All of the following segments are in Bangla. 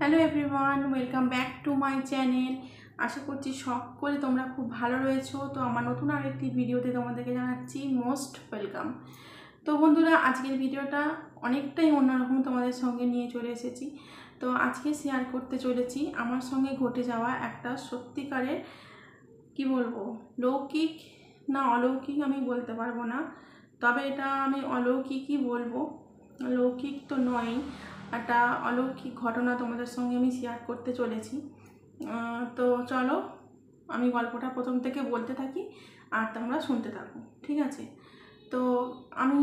Hello everyone welcome back to my channel আশা করছি সকলে তোমরা খুব ভালো রয়েছো। তো আমার নতুন আরেকটি ভিডিওতে তোমাদেরকে জানাচ্ছি মোস্ট ওয়েলকাম তো বন্ধুরা, আজকের ভিডিওটা অনেকটাই অন্যরকম তোমাদের সঙ্গে নিয়ে চলে এসেছি। তো আজকে শেয়ার করতে চলেছি আমার সঙ্গে ঘটে যাওয়া একটা সত্যিকারের, কি বলব, লৌকিক না অলৌকিক আমি বলতে পারব না। তবে এটা আমি অলৌকিকই বলব। লৌকিক তো নয় একটা অলৌকিক ঘটনা তোমাদের সঙ্গে আমি শেয়ার করতে চলেছি। তো চলো, আমি গল্পটা প্রথম থেকে বলতে থাকি, আর তোমরা শুনতে থাকো, ঠিক আছে? তো আমি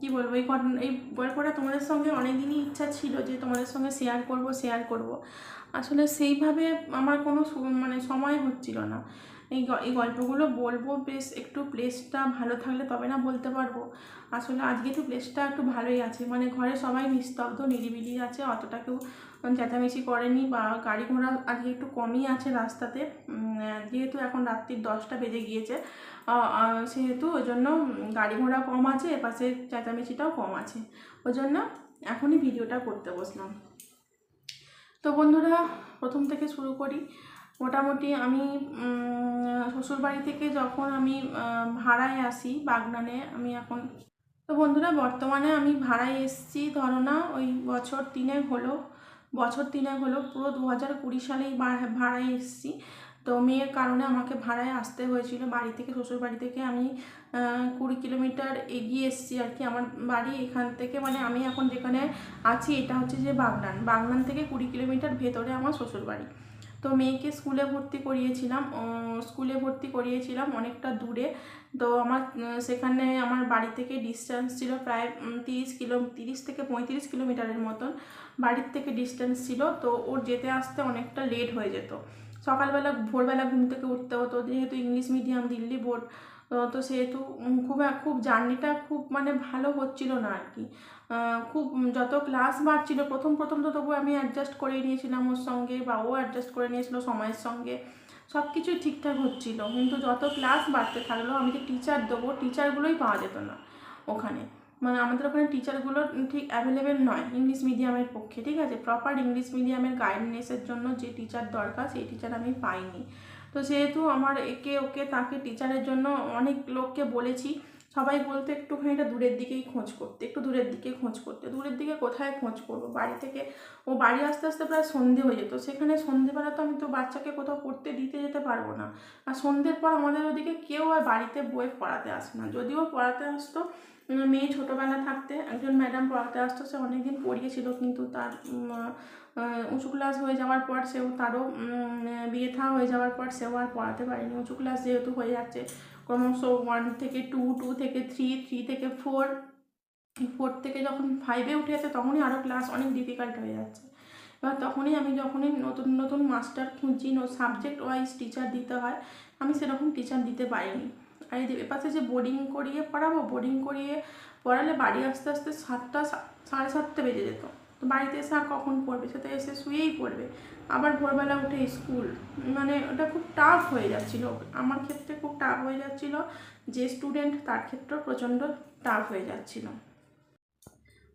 কি বলব, এই ঘটনা, এই গল্পটা তোমাদের সঙ্গে অনেক দিনই ইচ্ছা ছিল যে তোমাদের সঙ্গে শেয়ার করব শেয়ার করব। আসলে সেইভাবে আমার কোনো মানে সময় হচ্ছিল না। এই এই গল্পগুলো বলব, বেশ একটু প্লেসটা ভালো থাকলে তবে না বলতে পারব। আসলে আজকে তো প্লেসটা একটু ভালোই আছে। মানে ঘরে সবাই নিস্তব্ধ, নিরিবিলি আছে, অতটা কেউ চেঁচামেচি করেনি বা গাড়ি ঘোড়া আজকে একটু কমই আছে রাস্তাতে। যেহেতু এখন রাত্রির দশটা বেজে গিয়েছে সেহেতু ওই জন্য গাড়ি ঘোড়া কম আছে, এপাশে চেঁচামেচিটাও কম আছে। ওই জন্য এখনই ভিডিওটা করতে বসলাম। তো বন্ধুরা, প্রথম থেকে শুরু করি। মোটামুটি আমি শ্বশুরবাড়ি থেকে যখন আমি ভাড়ায় আসি বাগনানে, আমি এখন তো বন্ধুরা, বর্তমানে আমি ভাড়ায় এসেছি। ধরো না, ওই বছর তিনেক হলো, বছর তিনে হলো, পুরো দু হাজার কুড়ি সালেই ভাড়ায় এসেছি। তো মেয়ের কারণে আমাকে ভাড়ায় আসতে হয়েছিল। বাড়ি থেকে শ্বশুর বাড়ি থেকে আমি কুড়ি কিলোমিটার এগিয়ে এসেছি আর কি। আমার বাড়ি এখান থেকে মানে আমি এখন যেখানে আছি, এটা হচ্ছে যে বাগনান। বাগনান থেকে কুড়ি কিলোমিটার ভেতরে আমার শ্বশুর বাড়ি তো মেয়েকে স্কুলে ভর্তি করিয়েছিলাম স্কুলে ভর্তি করিয়েছিলাম অনেকটা দূরে। তো আমার, সেখানে আমার বাড়ি থেকে ডিস্টেন্স ছিল প্রায় তিরিশ কিলো, তিরিশ থেকে পঁয়ত্রিশ কিলোমিটারের মতন বাড়ির থেকে ডিস্টেন্স ছিল। তো ওর যেতে আসতে অনেকটা লেট হয়ে যেত। সকালবেলা, ভোরবেলা ঘুম থেকে উঠতে হতো। যেহেতু ইংলিশ মিডিয়াম দিল্লি বোর্ড তো সেহেতু খুব খুব জার্নিটা খুব মানে ভালো হচ্ছিল না আর কি। খুব যত ক্লাস বাড়ছিল, প্রথম প্রথম তো তবু আমি অ্যাডজাস্ট করে নিয়েছিলাম ওর সঙ্গে বা ও অ্যাডজাস্ট করে নিয়েছিল সময়ের সঙ্গে। সব কিছুই ঠিকঠাক হচ্ছিল, কিন্তু যত ক্লাস বাড়তে থাকল, আমি যে টিচার দেবো টিচারগুলোই পাওয়া যেত না ওখানে। মানে আমাদের ওখানে টিচারগুলো ঠিক অ্যাভেলেবেল নয় ইংলিশ মিডিয়ামের পক্ষে, ঠিক আছে? প্রপার ইংলিশ মিডিয়ামের গাইডনেসের জন্য যে টিচার দরকার, সেই টিচার আমি পাইনি। তো সেহেতু আমার একে ওকে তাকে টিচারের জন্য অনেক লোককে বলেছি। সবাই বলতো একটুখানি এটা দূরের দিকেই খোঁজ করতে, একটু দূরের দিকে খোঁজ করতে, দূরের দিকে কোথায় খোঁজ করব? বাড়ি থেকে, ও বাড়ি আসতে আসতে প্রায় সন্ধে হয়ে যেত। সেখানে সন্ধেবেলা তো আমি তো বাচ্চাকে কোথাও পড়তে দিতে যেতে পারব না। আর সন্ধ্যের পর আমাদের ওদিকে কেউ আর বাড়িতে বই পড়াতে আসে না। যদিও পড়াতে আসতো মেয়ে ছোটোবেলা থাকতে, একজন ম্যাডাম পড়াতে আসতো, সে অনেকদিন পড়িয়েছিল, কিন্তু তার উঁচু ক্লাস হয়ে যাওয়ার পর সেও তারও বিয়ে থা হয়ে যাওয়ার পর সেও আর পড়াতে পারেনি। উঁচু ক্লাস যেহেতু হয়ে যাচ্ছে ক্রমশ ওয়ান থেকে টু টু থেকে থ্রি থ্রি থেকে ফোর ফোর থেকে যখন ফাইভে উঠে যাচ্ছে তখনই আরও ক্লাস অনেক ডিফিকাল্ট হয়ে যাচ্ছে। এবার তখনই আমি যখনই নতুন নতুন মাস্টার খুঁজছি খুঁজি সাবজেক্ট ওয়াইজ টিচার দিতে হয়, আমি সেরকম টিচার দিতে পারিনি। আর এই যে এপাশে যে বোর্ডিং করিয়ে পড়াবো বোর্ডিং করিয়ে পড়ালে বাড়ি আসতে আসতে সাতটা, সাড়ে সাতটা বেজে যেত। বাড়িতে এসে আর কখন পড়বে? সে তো এসে শুয়েই পড়বে। আবার ভোরবেলা উঠে স্কুল। মানে ওটা খুব টাফ হয়ে যাচ্ছিল। আমার ক্ষেত্রে খুব টাফ হয়ে যাচ্ছিল। যে স্টুডেন্ট তার ক্ষেত্রেও প্রচণ্ড টাফ হয়ে যাচ্ছিল।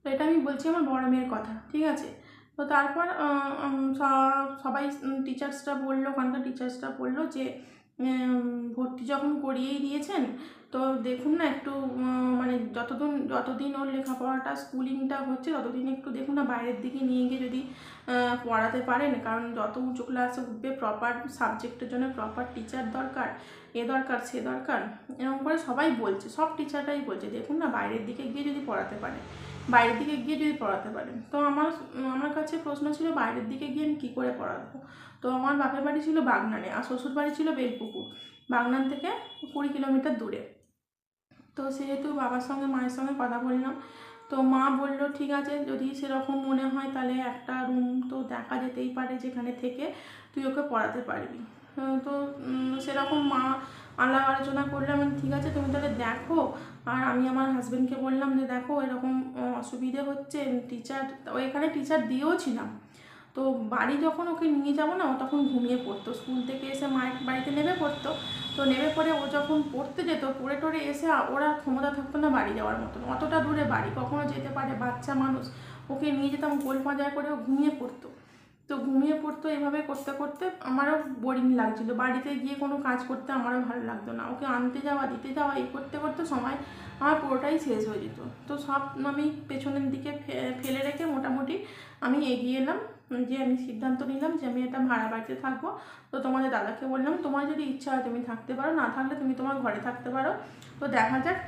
তো এটা আমি বলছি আমার বড় মেয়ের কথা, ঠিক আছে? তো তারপর সবাই টিচার্সরা বলল, ওখানকার টিচার্সরা বলল যে ভর্তি যখন করিয়েই দিয়েছেন, তো দেখুন না একটু মানে যতদিন যতদিন ওর লেখাপড়াটা, স্কুলিংটা হচ্ছে, ততদিন একটু দেখুন না বাইরের দিকে নিয়ে গিয়ে যদি পড়াতে পারেন। কারণ যত উঁচু ক্লাসে উঠবে প্রপার সাবজেক্টের জন্য প্রপার টিচার দরকার, এ দরকার, সে দরকার, এরকম করে সবাই বলছে, সব টিচাররাই বলছে, দেখুন না বাইরের দিকে গিয়ে যদি পড়াতে পারে বাইরের দিকে গিয়ে যদি পড়াতে পারেন। তো আমার আমার কাছে প্রশ্ন ছিল, বাইরের দিকে গিয়ে আমি কী করে পড়াবো? তো আমার বাপের বাড়ি ছিল বাগনানে আর শ্বশুর বাড়ি ছিল বেলপুকুর। বাগনান থেকে কুড়ি কিলোমিটার দূরে। তো সেহেতু বাবার সঙ্গে, মায়ের সঙ্গে কথা বললাম। তো মা বলল, ঠিক আছে, যদি সেরকম মনে হয় তাহলে একটা রুম তো দেখা যেতেই পারে যেখানে থেকে তুই ওকে পড়াতে পারবি। তো সেরকম মা আলাপ আলোচনা করলাম ঠিক আছে, তুমি তাহলে দেখো। আর আমি আমার হাজব্যান্ডকে বললাম যে, দেখো, এরকম, অসুবিধে হচ্ছে টিচার এখানে টিচার দিয়েও ছিলাম তো বাড়ি যখন ওকে নিয়ে যাব না, ও তখন ঘুমিয়ে পড়তো। স্কুল থেকে এসে মায়ের বাড়িতে নেমে পড়তো। তো নেমে পড়ে ও যখন পড়তে যেত, পড়ে টড়ে এসে ওরা ক্ষমতা থাকতো না বাড়ি যাওয়ার মতন। অতটা দূরে বাড়ি, কখনো যেতে পারে বাচ্চা মানুষ। ওকে নিয়ে যেতাম গোল পাঁজায় করে ও ঘুমিয়ে পড়তো। তো ঘুমিয়ে পড়তো এভাবে করতে করতে আমারও বোরিং লাগছিল। বাড়িতে গিয়ে কোনো কাজ করতে আমারও ভালো লাগতো না। ওকে আনতে যাওয়া, দিতে যাওয়া, এই করতে করতে সময় আমার পুরোটাই শেষ হয়ে যেত। তো সব আমি পেছনের দিকে ফেলে রেখে মোটামুটি আমি এগিয়ে এলাম, যে আমি সিদ্ধান্ত নিলাম যে আমি একটা ভাড়া বাড়িতে থাকব। তো তোমাদের দাদাকে বললাম, তোমার যদি ইচ্ছা হয় তুমি থাকতে পারো, না থাকলে তুমি তোমার ঘরে থাকতে পারো। তো দেখা যাক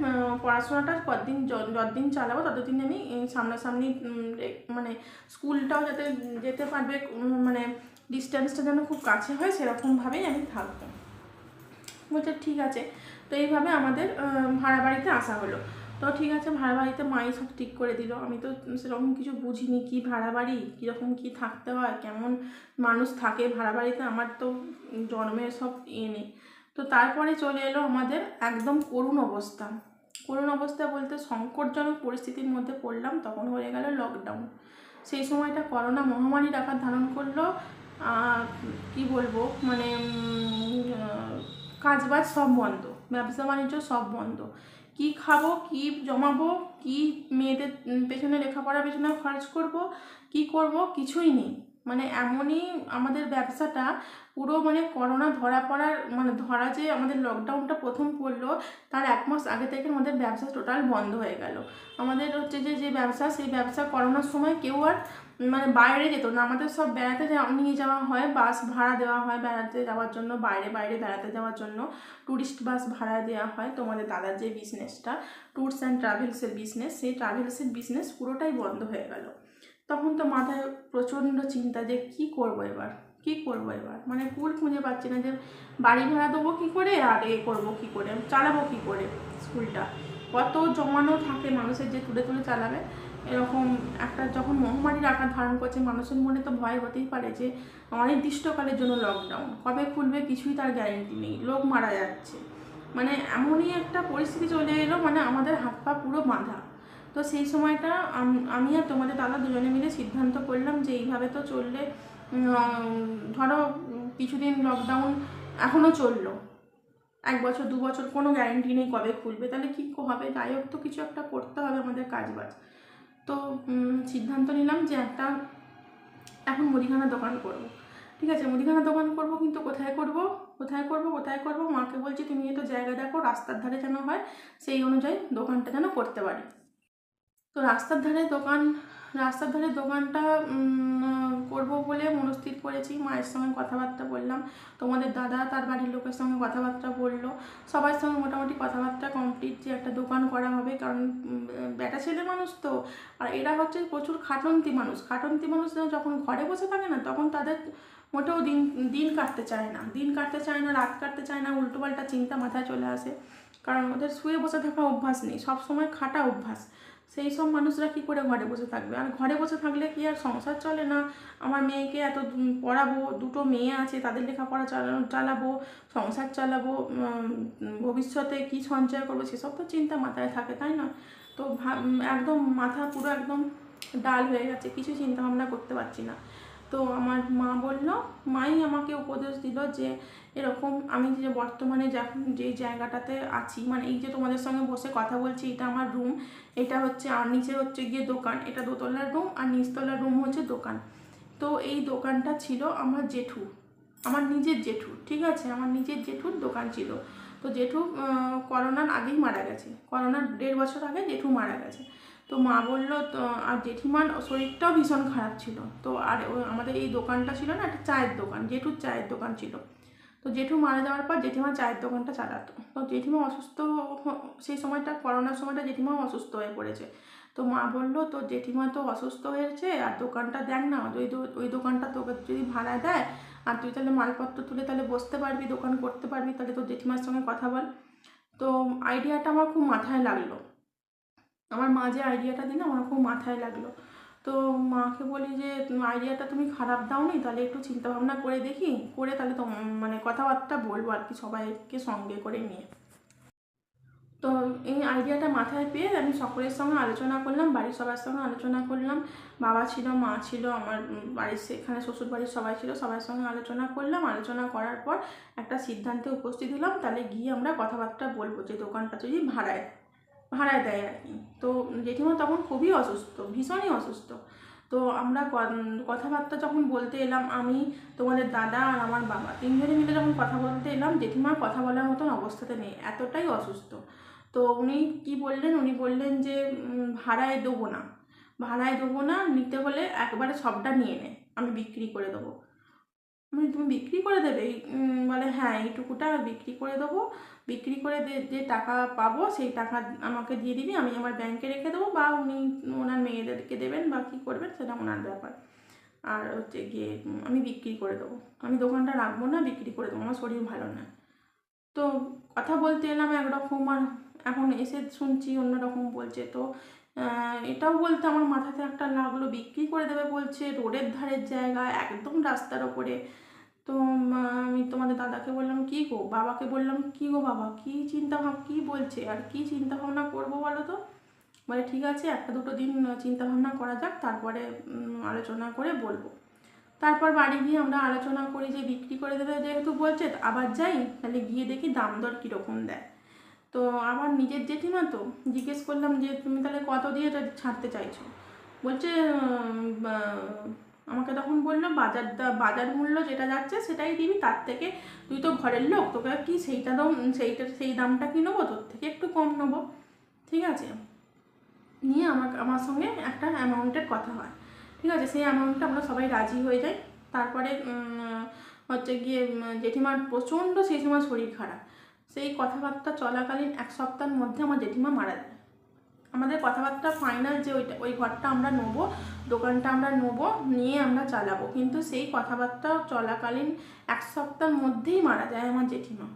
পড়াশোনাটা কতদিন যতদিন চালাবো ততদিন আমি সামনাসামনি মানে স্কুলটাও যাতে যেতে পারবে মানে ডিস্টেন্সটা যেন খুব কাছে হয় সেরকমভাবেই আমি থাকব। বলছে, ঠিক আছে। তো এইভাবে আমাদের ভাড়া বাড়িতে আসা হলো। তো ঠিক আছে ভাড়া বাড়িতে মাই সব ঠিক করে দিল। আমি তো সেরকম কিছু বুঝিনি কি ভাড়া বাড়ি কীরকম কী থাকতে হয়, কেমন মানুষ থাকে ভাড়া বাড়িতে আমার তো জন্মের সব ইয়ে নেই। তো তারপরে চলে এলো আমাদের একদম করুণ অবস্থা। করুণ অবস্থা বলতে সংকটজনক পরিস্থিতির মধ্যে পড়লাম, তখন হয়ে গেল লকডাউন সেই সময়টা করোনা মহামারীর আকার ধারণ করল কি বলব মানে কাজবাজ সব বন্ধ। ব্যবসা বাণিজ্য সব বন্ধ। কি খাব, কি জমাবো, কি মেয়েদের পেছনে লেখাপড়ার পেছনে খরচ করব, কি করব, কিছুই নেই। মানে এমনই আমাদের ব্যবসাটা পুরো মানে করোনা ধরা পড়ার মানে ধরা যে আমাদের লকডাউনটা প্রথম পড়ল, তার এক মাস আগে থেকে আমাদের ব্যবসা টোটাল বন্ধ হয়ে গেল। আমাদের হচ্ছে যে যে ব্যবসা, সেই ব্যবসা করোনার সময় কেউ আর মানে বাইরে যেত না। আমাদের সব বেড়াতে নিয়ে যাওয়া হয় বাস ভাড়া দেওয়া হয় বেড়াতে যাওয়ার জন্য, বাইরে বাইরে বেড়াতে যাওয়ার জন্য। ট্যুরিস্ট বাস ভাড়া দেওয়া হয় তোমাদের দাদার যে বিজনেসটা ট্যুরস অ্যান্ড ট্রাভেলসের বিজনেস সেই ট্রাভেলসের বিজনেস পুরোটাই বন্ধ হয়ে গেল। তখন তো মাথায় প্রচণ্ড চিন্তা যে কি করব এবার? কি করব এবার? মানে কুল খুঁজে পাচ্ছি না যে বাড়ি ভাড়া দেবো কী করে আর এ করব কী করে? চালাবো কী করে স্কুলটা? কত জমানো থাকে মানুষের যে তুলে তুলে চালাবে? এরকম একটা যখন মহামারীর আকার ধারণ করছে, মানুষের মনে তো ভয় হতেই পারে যে অনির্দিষ্টকালের জন্য লকডাউন কবে খুলবে কিছুই তার গ্যারেন্টি নেই। লোক মারা যাচ্ছে। মানে এমনই একটা পরিস্থিতি চলে এলো মানে আমাদের হাত পা পুরো বাঁধা। তো সেই সময়টা আমি আর তোমাদের দাদা দুজনে মিলে সিদ্ধান্ত করলাম যে এইভাবে তো চললে ধরো কিছুদিন লকডাউন এখনও চলল। এক বছর, দু বছর কোনো গ্যারেন্টি নেই কবে খুলবে। তাহলে কী হবে? হোক তো কিছু একটা করতে হবে আমাদের কাজ বাজ তো সিদ্ধান্ত নিলাম যে একটা, এখন মুদিখানা দোকান করব। ঠিক আছে মুদিখানা দোকান করব কিন্তু কোথায় করব? কোথায় করব? কোথায় করব? মাকে বলছি, তুমি তো জায়গা দেখো, রাস্তার ধারে যেন হয়, সেই অনুযায়ী দোকানটা যেন করতে পারি। তো রাস্তার ধারে দোকান, রাস্তার ধারে দোকানটা করব বলে মনস্থির করেছি। মায়ের সঙ্গে কথাবার্তা বললাম। তোমাদের দাদা তার বাড়ির লোকের সঙ্গে কথাবার্তা বলল। সবার সঙ্গে মোটামুটি কথাবার্তা কমপ্লিট যে একটা দোকান করা হবে। কারণ বেটা ছেলে মানুষ তো। আর এরা হচ্ছে প্রচুর খাটন্তি মানুষ। খাটন্তি মানুষ যখন ঘরে বসে থাকে না, তখন তাদের মোটেও দিন দিন কাটতে চায় না। দিন কাটতে চায় না, রাত কাটতে চায় না, উল্টোপাল্টা চিন্তা মাথায় চলে আসে। কারণ ওদের শুয়ে বসে থাকা অভ্যাস নেই। সব সময় খাটা অভ্যাস। সেই সব মানুষরা কী করে ঘরে বসে থাকবে? আর ঘরে বসে থাকলে কি আর সংসার চলে না? আমার মেয়েকে এত পড়াবো, দুটো মেয়ে আছে, তাদের লেখাপড়া চালানো, চালাবো, সংসার চালাবো ভবিষ্যতে কি সঞ্চয় করব, সেসব তো চিন্তা মাথায় থাকে, তাই না? তো একদম মাথা পুরো একদম ডাল হয়ে যাচ্ছে কিছু চিন্তা ভাবনা করতে পারছি না। তো আমার মা বলল, মাই আমাকে উপদেশ দিল যে এরকম আমি যে বর্তমানে যখন যে জায়গাটাতে আছি মানে এই যে তোমাদের সঙ্গে বসে কথা বলছি, এটা আমার রুম এটা হচ্ছে, আর নিচে হচ্ছে গিয়ে দোকান, এটা দোতলার রুম আর নিচতলার রুম হচ্ছে দোকান। তো এই দোকানটা ছিল আমার জেঠু আমার নিজের জেঠু ঠিক আছে? আমার নিজের জেঠুর দোকান ছিল। তো জেঠু করোনার আগেই মারা গেছে। করোনার দেড় বছর আগে জেঠু মারা গেছে। তো মা বলল, তো, আর জেঠিমার শরীরটাও ভীষণ খারাপ ছিল। তো আর আমাদের এই দোকানটা ছিল না, একটা চায়ের দোকান, জেঠুর চায়ের দোকান ছিল। তো জেঠু মারা যাওয়ার পর জেঠিমা চায়ের দোকানটা চালাতো। তো জেঠিমা অসুস্থ সেই সময়টা, করোনার সময়টা জেঠিমাও অসুস্থ হয়ে পড়েছে। তো মা বলল, তো জেঠিমা তো অসুস্থ হয়েছে, আর দোকানটা দেখ না, ওই ওই দোকানটা তোকে যদি ভাড়া দেয়, আর তুই তাহলে মালপত্র তুলে তাহলে বসতে পারবি, দোকান করতে পারবি, তাহলে তোর জেঠিমার সঙ্গে কথা বল। তো আইডিয়াটা আমার খুব মাথায় লাগল। আমার মা যে আইডিয়াটা দিল, আমার খুব মাথায় লাগল। তো মাকে বলি যে আইডিয়াটা তুমি খারাপ দাওনি, তাহলে একটু চিন্তা ভাবনা করে দেখি, করে তাহলে তো মানে কথাবার্তা বলব আর কি সবাইকে সঙ্গে করে নিয়ে। তো এই আইডিয়াটা মাথায় পেয়ে আমি সকলের সঙ্গে আলোচনা করলাম, বাড়ির সবার সঙ্গে আলোচনা করলাম, বাবা ছিল, মা ছিল, আমার বাড়ির সেখানে শ্বশুর বাড়ির সবাই ছিল, সবার সঙ্গে আলোচনা করলাম, আলোচনা করার পর একটা সিদ্ধান্তে উপস্থিত হলাম, তাহলে গিয়ে আমরা কথাবার্তা বলব যে দোকানটা যদি ভাড়ায়। ভাড়ায় দেয় আর কি। তো জেঠিমা তখন খুবই অসুস্থ, ভীষণই অসুস্থ। তো আমরা কথাবার্তা যখন বলতে এলাম, আমি, তোমাদের দাদা আর আমার বাবা তিনজনে মিলে যখন কথা বলতে এলাম জেঠিমা কথা বলার মতন অবস্থাতে নেই, এতটাই অসুস্থ। তো উনি কি বললেন? উনি বললেন যে ভাড়ায় দেবো না। ভাড়ায় দেবো না, নিতে হলে একবারে সবটা নিয়ে নে, আমি বিক্রি করে দেবো। আমি তুমি বিক্রি করে দেবে বলে হ্যাঁ এইটুকুটা বিক্রি করে দেবো। বিক্রি করে যে টাকা পাবো, সেই টাকা আমাকে দিয়ে দিবি, আমি আমার ব্যাংকে রেখে দেবো বা উনি, ওনার মেয়েদেরকে দেবেন বা কী করবেন সেটা ওনার ব্যাপার। আর হচ্ছে গিয়ে আমি বিক্রি করে দেবো। আমি দোকানটা রাখব না, বিক্রি করে দেবো, আমার শরীর ভালো না তো কথা বলতে এলাম একরকম, আর এখন এসে শুনছি অন্যরকম বলছে। তো এটাও বলতে আমার মাথাতে একটা লাগল, বিক্রি করে দেবে বলছে, রোডের ধারের জায়গা, একদম রাস্তার ওপরে। তো আমি তোমাদের দাদাকে বললাম, কি গো? বাবাকে বললাম, কি গো বাবা? কি চিন্তা কি বলছে? আর কি চিন্তা ভাবনা করব বলো তো? বলে, ঠিক আছে, একটা দুটো দিন চিন্তা ভাবনা করা যাক, তারপরে আলোচনা করে বলব। তারপর বাড়ি গিয়ে আমরা আলোচনা করি যে, বিক্রি করে দেবে যেহেতু বলছে আবার যাই, তাহলে গিয়ে দেখি দাম দর কীরকম দেয়। তো আবার নিজের জেঠিমা তো জিজ্ঞেস করলাম যে, তুমি তাহলে কত দিয়ে ছাড়তে চাইছো? বলছে আমাকে তখন বলল, বাজার দা- বাজার মূল্য যেটা যাচ্ছে সেটাই দিবি, তার থেকে তুই তো ঘরের লোক, তোকে কি সেইটা দাম, সেইটা, সেই দামটা কি নেব? তোর থেকে একটু কম নেব। ঠিক আছে। নিয়ে আমার আমার সঙ্গে একটা অ্যামাউন্টের কথা হয়। ঠিক আছে, সেই অ্যামাউন্টটা আমরা সবাই রাজি হয়ে যাই। তারপরে হচ্ছে গিয়ে জেঠিমার প্রচণ্ড, সেই সময় শরীর খারাপ। সেই কথাবার্তা চলাকালীন এক সপ্তাহের মধ্যে আমার জেঠিমা মারা যায়। আমাদের কথাবার্তা ফাইনাল যে ওইটা, ওই ঘরটা আমরা নেব, দোকানটা আমরা নেব, নিয়ে আমরা চালাবো। কিন্তু সেই কথাবার্তা চলাকালীন এক সপ্তাহের মধ্যেই মারা যায় আমার জেঠিমা।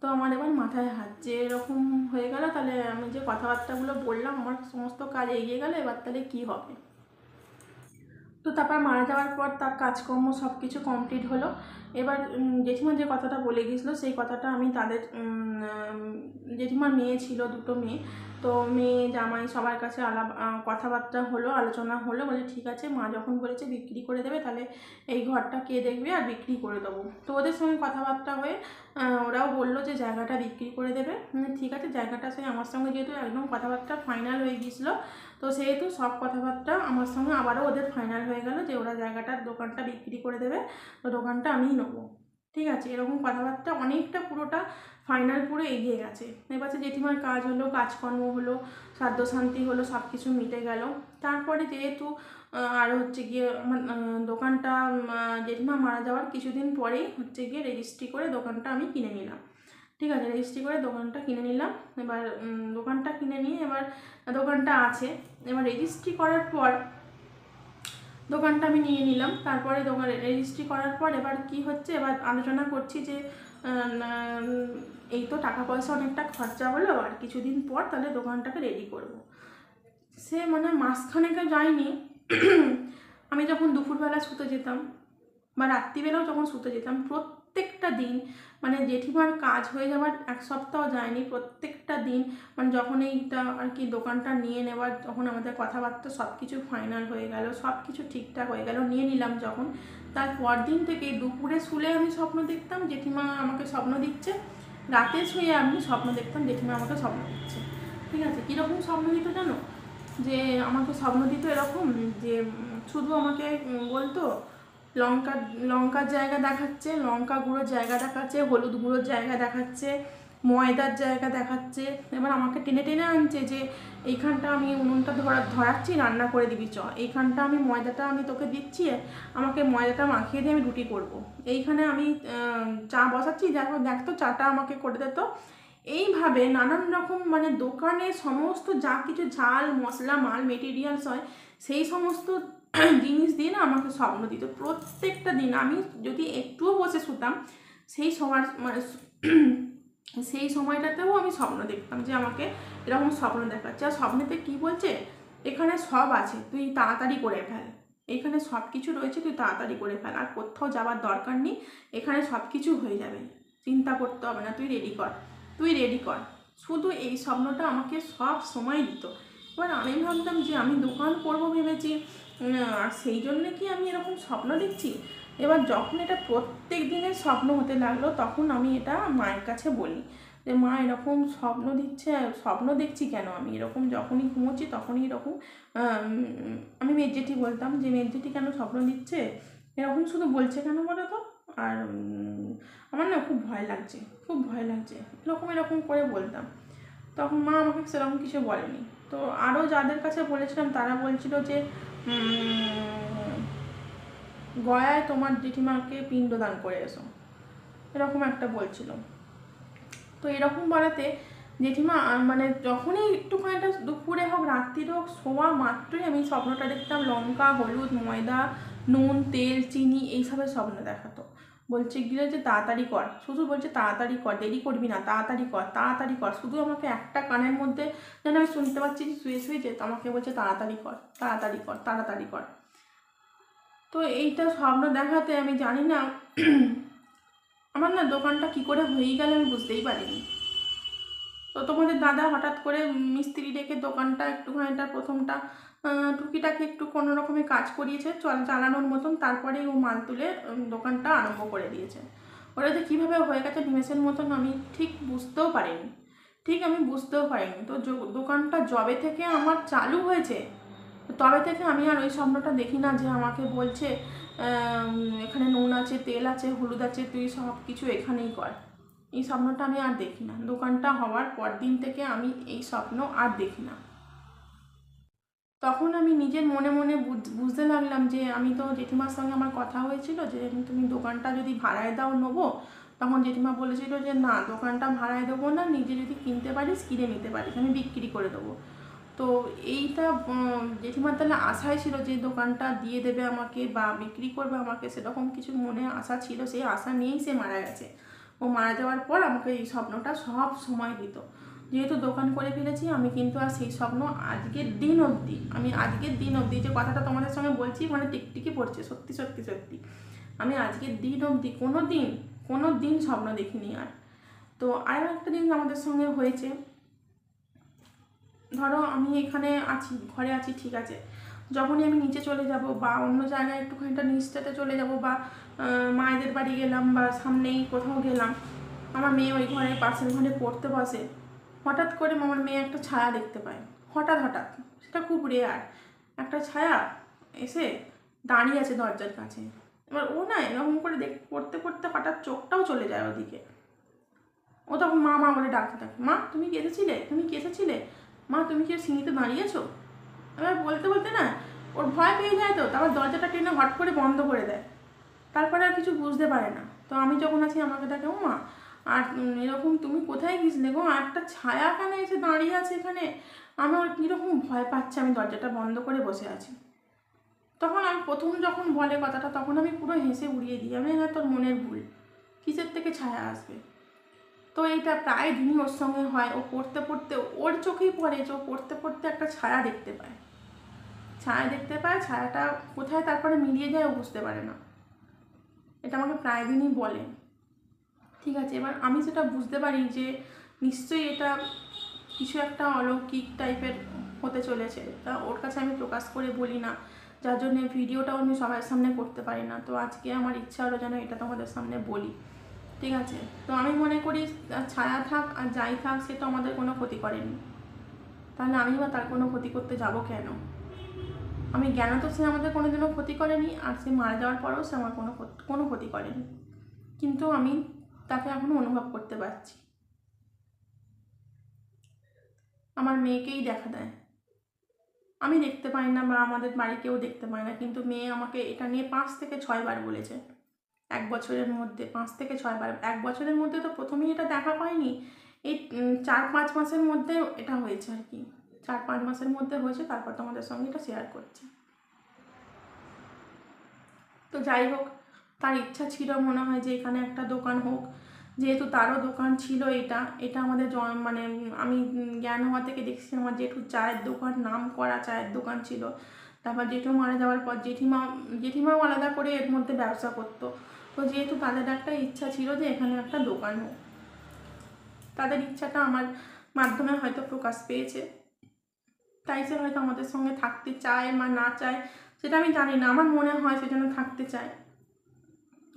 তো আমার এবার মাথায় হাত, যে এরকম হয়ে গেল, তাহলে আমি যে কথাবার্তাগুলো বললাম, আমার সমস্ত কাজ এগিয়ে গেল, এবার তাহলে কী হবে? তো তারপর মারা যাওয়ার পর তার কাজকর্ম সব কিছু কমপ্লিট হলো। এবার জেঠিমা যে কথাটা বলে গেছিল, সেই কথাটা আমি তাদের জেঠিমার মেয়ে ছিল, দুটো মেয়ে। তো মেয়ে জামাই সবার কাছে আলাপ কথাবার্তা হলো, আলোচনা হলো বলে ঠিক আছে, মা যখন বলেছে বিক্রি করে দেবে, তাহলে এই ঘরটা কে দেখবে আর বিক্রি করে দেবো। তো ওদের সঙ্গে কথাবার্তা হয়ে ওরাও বলল যে, জায়গাটা বিক্রি করে দেবে। ঠিক আছে, জায়গাটা সে আমার সঙ্গে যেহেতু একদম কথাবার্তা ফাইনাল হয়ে গিয়েছিল, তো সেহেতু সব কথাবার্তা আমার সঙ্গে আবারও ওদের ফাইনাল হয়ে গেল যে, ওরা জায়গাটার দোকানটা বিক্রি করে দেবে, তো দোকানটা আমিই নেব। ঠিক আছে? এরকম কথাবার্তা অনেকটা পুরোটা ফাইনাল পুরো এগিয়ে গেছে। এবার জেঠিমার কাজ হলো, কাজকর্ম হলো সাধ্য শান্তি হলো সব কিছু মিটে গেল। তারপরে যেহেতু আর হচ্ছে গিয়ে দোকানটা জেঠিমা মারা যাওয়ার কিছুদিন পরেই হচ্ছে গিয়ে রেজিস্ট্রি করে দোকানটা আমি কিনে নিলাম। ঠিক আছে? রেজিস্ট্রি করে দোকানটা কিনে নিলাম। এবার দোকানটা কিনে নিয়ে এবার দোকানটা আছে। এবার রেজিস্ট্রি করার পর দোকানটা আমি নিয়ে নিলাম তারপরে দোকান রেজিস্ট্রি করার পর এবার কি হচ্ছে, এবার আলোচনা করছি যে এই তো টাকা পয়সা অনেকটা খরচা হলো, আর কিছুদিন পর তাহলে দোকানটাকে রেডি করব। সে মানে মাসখানেকে যায়নি আমি যখন দুপুরবেলা শুতে যেতাম বা রাত্রিবেলাও যখন শুতে যেতাম প্রত্যেকটা দিন মানে জেঠিমার কাজ হয়ে যাওয়ার এক সপ্তাহ যায়নি, প্রত্যেকটা দিন মানে যখন এইটা আর কি দোকানটা নিয়ে নেওয়ার যখন আমাদের কথাবার্তা সব কিছু ফাইনাল হয়ে গেল সব কিছু ঠিকঠাক হয়ে গেল, নিয়ে নিলাম যখন। তার পরদিন থেকে দুপুরে শুলে আমি স্বপ্ন দেখতাম, জেঠিমা আমাকে স্বপ্ন দিচ্ছে। রাতে শুয়ে আমি স্বপ্ন দেখতাম, জেঠিমা আমাকে স্বপ্ন দিচ্ছে। ঠিক আছে? কীরকম স্বপ্ন দিত জানো? যে আমাকে স্বপ্ন দিত এরকম যে, শুধু আমাকে বলতো লঙ্কা লঙ্কার জায়গা দেখাচ্ছে, লঙ্কা গুঁড়োর জায়গা দেখাচ্ছে, হলুদ গুঁড়োর জায়গা দেখাচ্ছে, ময়দার জায়গা দেখাচ্ছে। এবার আমাকে টেনে টেনে আনছে যে, এইখানটা আমি উনুনটা ধরা, ধরাচ্ছি, রান্না করে দিবি, চ। এইখানটা আমি ময়দাটা আমি তোকে দিচ্ছি, আমাকে ময়দাটা মাখিয়ে দিয়ে আমি রুটি করব। এইখানে আমি চা বসাচ্ছি দেখো দেখ তো, চাটা আমাকে করে দে তো। এইভাবে নানান রকম মানে দোকানে সমস্ত যা কিছু ঝাল, মশলা, মাল মেটেরিয়ালস হয়, সেই সমস্ত জিনিস দিয়ে না আমাকে স্বপ্ন দিত। প্রত্যেকটা দিন আমি যদি একটুও বসে শুতাম, সেই সময় মানে সেই সময়টাতেও আমি স্বপ্ন দেখতাম যে আমাকে এরকম স্বপ্ন দেখাচ্ছে। আর স্বপ্নেতে কী বলছে? এখানে সব আছে, তুই তাড়াতাড়ি করে ফেল। এখানে সব কিছু রয়েছে, তুই তাড়াতাড়ি করে ফেল। আর কোথাও যাওয়ার দরকার নেই, এখানে সব কিছু হয়ে যাবে। চিন্তা করতে হবে না, তুই রেডি কর। তুই রেডি কর। শুধু এই স্বপ্নটা আমাকে সব সময় দিত। এবার আমি ভাবতাম যে আমি দোকান করব ভেবেছি আর সেই জন্য কি আমি এরকম স্বপ্ন দেখছি? এবার যখন এটা প্রত্যেক দিনের স্বপ্ন হতে লাগল তখন আমি এটা মায়ের কাছে বলি যে মা এরকম স্বপ্ন দিচ্ছে স্বপ্ন দেখছি কেন আমি? এরকম যখনই ঘুমোচ্ছি তখনই এরকম আম, মেজেটি বলতাম যে মেজেটি কেন স্বপ্ন দিচ্ছে? এরকম শুধু বলছে কেন বলো তো? আর আমার না খুব ভয় লাগছে, খুব ভয় লাগছে। এরকম এরকম করে বলতাম। তখন মা আমাকে সেরকম কিছু বলেনি। তো আরও যাদের কাছে বলেছিলাম, তারা বলছিল যে গয়ায় তোমার জেঠিমাকে পিণ্ডদান করে এসো। এরকম একটা বলছিল। তো এরকম বলাতে জেঠিমা মানে যখনই একটুখানিটা দুপুরে হোক, রাত্রির হোক, শোয়া মাত্রই আমি স্বপ্নটা দেখতাম। লঙ্কা, হলুদ, ময়দা, নুন, তেল, চিনি, এইসবের স্বপ্ন দেখাতো। বলছে গিয়ে যে তাড়াতাড়ি কর। শুধু বলছে, তাড়াতাড়ি কর, দেরি করবি না, তাড়াতাড়ি কর তাড়াতাড়ি কর। শুধু আমাকে একটা কানের মধ্যে যেন আমি শুনতে পাচ্ছি যে শুয়ে শুয়ে যে আমাকে বলছে, তাড়াতাড়ি কর তাড়াতাড়ি কর তাড়াতাড়ি কর। তো এইটা স্বপ্ন দেখাতে আমি জানি না, আমার না দোকানটা কি করে হয়ে গেল আমি বুঝতেই পারিনি। তো তোমাদের দাদা হঠাৎ করে মিস্ত্রি ডেকে দোকানটা একটুখানিটা প্রথমটা টুকিটাকি একটু কোনো রকমের কাজ করিয়েছে, চল চালানোর মতন। তারপরে ও মাল তুলে দোকানটা আরম্ভ করে দিয়েছে। ওটা যে কীভাবে হয়ে গেছে নিমেষের মতন আমি ঠিক বুঝতেও পারিনি। ঠিক আমি বুঝতেও পারিনি। তো দোকানটা জবে থেকে আমার চালু হয়েছে, তবে থেকে আমি আর ওই স্বপ্নটা দেখি না যে আমাকে বলছে এখানে নুন আছে, তেল আছে, হলুদ আছে, তুই সব কিছু এখানেই কর। এই স্বপ্নটা আমি আর দেখি না। দোকানটা হওয়ার পর দিন থেকে আমি এই স্বপ্ন আর দেখি না। তখন আমি নিজের মনে মনে বুঝতে লাগলাম যে আমি তো জেঠিমার সঙ্গে আমার কথা হয়েছিল যে তুমি দোকানটা যদি ভাড়ায় দাও নেব, তখন জেঠিমা বলেছিল যে না, দোকানটা ভাড়ায় দেবো না, নিজে যদি কিনতে পারিস, কিনে নিতে পারিস, আমি বিক্রি করে দেবো। তো এইটা জেঠিমার তাহলে আশাই ছিল যে দোকানটা দিয়ে দেবে আমাকে বা বিক্রি করবে আমাকে, সেরকম কিছু মনে আশা ছিল, সেই আশা নিয়েই সে মারা গেছে। ও মারা যাওয়ার পর আমাকে এই স্বপ্নটা সব সময় দিত। যেহেতু দোকান করে ফেলেছি, আমি কিন্তু আর সেই স্বপ্ন আজকের দিন অবধি, আমি আজকের দিন অবধি যে কথাটা তোমাদের সঙ্গে বলছি মানে টিকটিকি পড়ছে, সত্যি সত্যি সত্যি। আমি আজকের দিন অবধি কোনো দিন কোনো দিন স্বপ্ন দেখিনি আর। তো আরও একটা দিন আমাদের সঙ্গে হয়েছে। ধরো আমি এখানে আছি, ঘরে আছি, ঠিক আছে। যখনই আমি নিচে চলে যাব বা অন্য জায়গায় একটুখানিটা নিচটাতে চলে যাব বা মায়েদের বাড়ি গেলাম বা সামনেই কোথাও গেলাম, আমার মেয়ে ওই ঘরে পাশের ঘরে পড়তে বসে হঠাৎ করে আমার মেয়ে একটা ছায়া দেখতে পায়। হঠাৎ হঠাৎ। সেটা খুব রেয়ার একটা ছায়া এসে দাঁড়িয়ে আছে দরজার কাছে। এবার ও না এরকম করে দেখ পড়তে পড়তে হঠাৎ চোখটাও চলে যায় ওদিকে। ও তখন মা মা বলে ডাকতে থাকে, মা, তুমি কি এসেছিলে? তুমি কি এসেছিলে? মা, তুমি কি সিঁড়িতে দাঁড়িয়েছো? এবার বলতে বলতে না, ওর ভয় পেয়ে যায় তো, তারপর দরজাটা টেনে হট করে বন্ধ করে দেয়। তারপরে আর কিছু বুঝতে পারে না। তো আমি যখন আছি আমাকে ডাকে ও মা আর এরকম তুমি কোথায় গেছিলে গো একটা ছায়া এখানে এসে দাঁড়িয়ে আছে এখানে। আমার কীরকম ভয় পাচ্ছে, আমি দরজাটা বন্ধ করে বসে আছি। তখন আমি প্রথম যখন বলে কথাটা, তখন আমি পুরো হেসে উড়িয়ে দিই। আমি হ্যাঁ তোর মনের ভুল। কিসের থেকে ছায়া আসবে? তো এইটা প্রায় দিনই ওর সঙ্গে হয়। ও পড়তে পড়তে, ওর চোখেই পড়ে যে ও পড়তে পড়তে একটা ছায়া দেখতে পায়। ছায়া দেখতে পায়, ছায়াটা কোথায় তারপরে মিলিয়ে যায় ও বুঝতে পারে না। এটা আমাকে প্রায় দিনই বলে। ঠিক আছে, এবার আমি সেটা বুঝতে পারি যে নিশ্চয়ই এটা কিছু একটা অলৌকিক টাইপের হতে চলেছে। তা ওর কাছে আমি প্রকাশ করে বলি না, যার জন্য ভিডিওটাও আমি সবার সামনে করতে পারি না। তো আজকে আমার ইচ্ছা হলো যেন এটা তোমাদের সামনে বলি। ঠিক আছে, তো আমি মনে করি ছায়া থাক আর যাই থাক, সে তো আমাদের কোনো ক্ষতি করেনি। তাহলে আমি বা তার কোনো ক্ষতি করতে যাব কেন? আমি জ্ঞান তো সে আমাদের কোনোদিনও ক্ষতি করেনি, আর সে মারা যাওয়ার পরেও সে আমার কোনো কোনো ক্ষতি করেনি। কিন্তু আমি তাকে এখনও অনুভব করতে পারছি। আমার মেয়েকেই দেখা দেয়। আমি দেখতে পাই না বা আমাদের বাড়ি কেউ দেখতে পায় না, কিন্তু মেয়ে আমাকে এটা নিয়ে পাঁচ থেকে ছয়বার বলেছে। এক বছরের মধ্যে, পাঁচ থেকে ছয়বার এক বছরের মধ্যে তো প্রথমেই এটা দেখা পায়নি এই চার পাঁচ মাসের মধ্যে এটা হয়েছে আর কি। চার পাঁচ মাসের মধ্যে হয়েছে, তারপর তোমাদের সঙ্গে এটা শেয়ার করছি। তো যাই হোক, তার ইচ্ছা ছিল মনে হয় যে এখানে একটা দোকান হোক যেহেতু তারও দোকান ছিল এটা এটা আমাদের মানে আমি জ্ঞান হওয়া থেকে দেখছি আমার জেঠু চায়ের দোকান, নাম করা চায়ের দোকান ছিল। তারপর জেঠু মারা যাওয়ার পর জেঠিমা, জেঠিমাও আলাদা করে এর মধ্যে ব্যবসা করতো। তো যেহেতু তাদের একটা ইচ্ছা ছিল যে এখানে একটা দোকান হোক, তাদের ইচ্ছাটা আমার মাধ্যমে হয়তো প্রকাশ পেয়েছে। তাই সে হয়তো আমাদের সঙ্গে থাকতে চায় বা না চায়, সেটা আমি জানি না। আমার মনে হয় সেজন্য থাকতে চায়।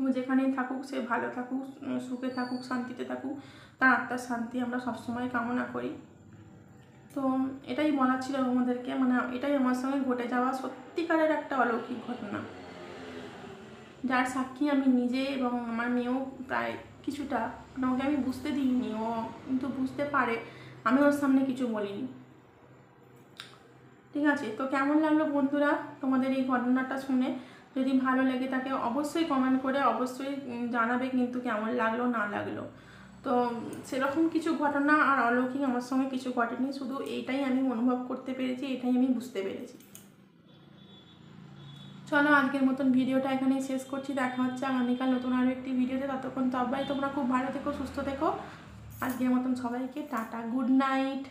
ও যেখানেই থাকুক, সে ভালো থাকুক সুখে থাকুক, শান্তিতে থাকুক, তার আত্মার শান্তি আমরা সবসময় কামনা করি। তো এটাই বলার ছিল আমাদেরকে মানে এটাই আমার সঙ্গে ঘটে যাওয়া সত্যিকারের একটা অলৌকিক ঘটনা। যার সাক্ষী আমি নিজে এবং আমার মেয়েও প্রায় কিছুটা মানে ওকে আমি বুঝতে দিইনি, ও কিন্তু বুঝতে পারে, আমি ওর সামনে কিছু বলিনি। ঠিক আছে, তো কেমন লাগল বন্ধুরা তোমাদের এই ঘটনাটা শুনে? যদি ভালো লেগে থাকে, অবশ্যই কমেন্ট করে, অবশ্যই জানাবে কিন্তু কেমন লাগল, না লাগল। তো, সেরকম কিছু ঘটনা আর অলৌকিক আমার সঙ্গে কিছু ঘটেনি, শুধু এইটাই আমি অনুভব করতে পেরেছি, এটাই আমি বুঝতে পেরেছি। চলো, আজকের মতন ভিডিওটা এখানেই শেষ করছি, দেখা হচ্ছে আগামীকাল নতুন আরও একটি ভিডিওতে, ততক্ষণ সবাই তোমরা খুব ভালো থেকো, সুস্থ থেকো। আজকের মতন সবাইকে টাটা, গুড নাইট।